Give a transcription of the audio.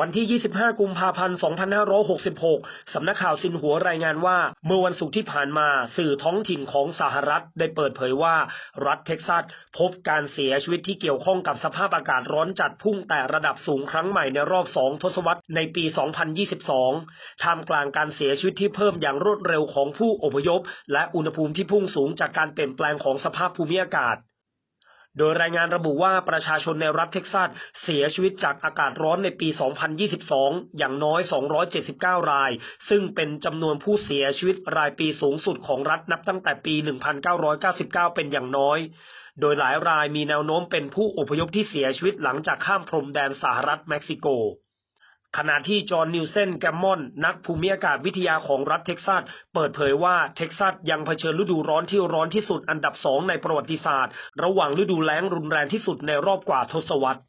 วันที่ 25 กุมภาพันธ์ 2566 สำนักข่าวซินหัวรายงานว่า เมื่อวันศุกร์ที่ผ่านมา สื่อท้องถิ่นของสหรัฐได้เปิดเผยว่า รัฐเท็กซัส พบการเสียชีวิตที่เกี่ยวข้องกับสภาพอากาศร้อนจัดพุ่งแต่ระดับสูงครั้งใหม่ในรอบ 2 ทศวรรษในปี 2022 ท่ามกลางการเสียชีวิตที่เพิ่มอย่างรวดเร็วของผู้อพยพ และอุณหภูมิที่พุ่งสูงจากการเปลี่ยนแปลงของสภาพภูมิอากาศ โดยรายงานระบุว่าประชาชนในรัฐเท็กซัสเสียชีวิตจากอากาศร้อนในปี 2022 อย่างน้อย 279 ราย ซึ่งเป็นจำนวนผู้เสียชีวิตรายปีสูงสุดของรัฐนับตั้งแต่ปี 1999 เป็นอย่างน้อย โดยหลายรายมีแนวโน้มเป็นผู้อพยพที่เสียชีวิตหลังจากข้ามพรมแดนสหรัฐเม็กซิโก ขณะที่จอห์นนิวเซนแกมมอน นักภูมิอากาศวิทยาของรัฐเท็กซัส เปิดเผยว่าเท็กซัสยังเผชิญฤดูร้อนที่ร้อนที่สุดอันดับสองในประวัติศาสตร์ ระหว่างฤดูแล้งรุนแรงที่สุดในรอบกว่าทศวรรษ